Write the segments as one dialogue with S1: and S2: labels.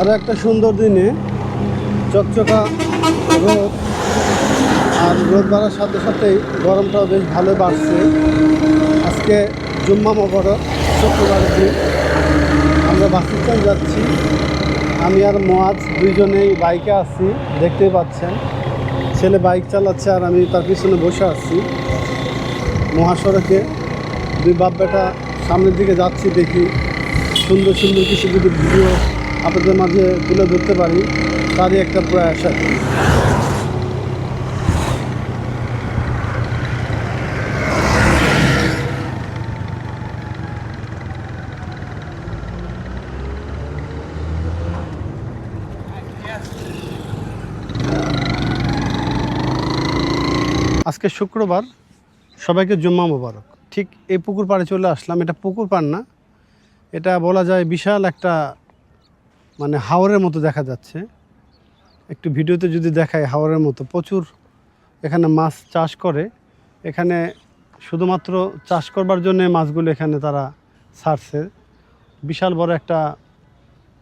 S1: আর একটা সুন্দর দিনে চকচকা রোদ আর রোদ বাড়ার সাথে সাথেই গরমটাও বেশ ভালো বাড়ছে। আজকে জুম্মা মকরম শুক্রবারের দিন। আমরা বাসিস্তান যাচ্ছি। আমি আর মোয়াজ দুইজনেই বাইকে আছি, দেখতেই পাচ্ছেন। ছেলে বাইক চালাচ্ছে আর আমি তার পিছনে বসে আছি। মহাসড়কে দুই বাপ বেটা সামনের দিকে যাচ্ছি দেখি। সুন্দর সুন্দর কিছু যদি ভিডিও আপনাদের মাঝে তুলে ধরতে পারি, তারই একটা প্রয়াস কি। আজকে শুক্রবার, সবাইকে জুম্মা মোবারক ঠিক এই পুকুর পাড়ে চলে আসলাম এটা পুকুর পাড় না, এটা বলা যায় বিশাল একটা মানে হাওরের মতো দেখা যাচ্ছে। একটু ভিডিওতে যদি দেখায় হাওরের মতো, প্রচুর এখানে মাছ চাষ করে। এখানে শুধুমাত্র চাষ করবার জন্য মাছগুলো এখানে তারা ছাড়ছে বিশাল বড় একটা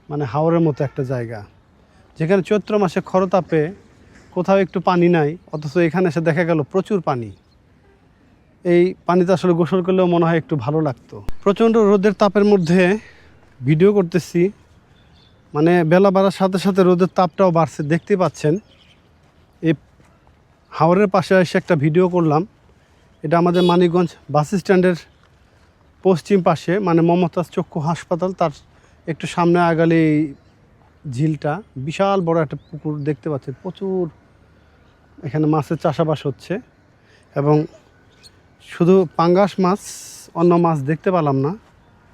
S1: মানে হাওরের মতো একটা জায়গা। যেখানে চৈত্র মাসে খরতাপে কোথাও একটু পানি নাই, অথচ এখানে এসে দেখা গেল প্রচুর পানি। এই পানিতে আসলে গোসল করলেও মনে হয় একটু ভালো লাগতো। প্রচণ্ড রোদের তাপের মধ্যে ভিডিও করতেছি। মানে বেলা বাড়ার সাথে সাথে রোদের তাপটাও বাড়ছে দেখতে পাচ্ছেন। এই হাওরের পাশে এসে একটা ভিডিও করলাম। এটা আমাদের মানিকগঞ্জ বাস স্ট্যান্ডের পশ্চিম পাশে মানে মমতাজ চক্ষু হাসপাতাল, তার একটু সামনে আগালে এই ঝিলটা। বিশাল বড় একটা পুকুর দেখতে পাচ্ছেন, প্রচুর এখানে মাছের চাষাবাস হচ্ছে। এবং শুধু পাঙ্গাস মাছ, অন্য মাছ দেখতে পেলাম না।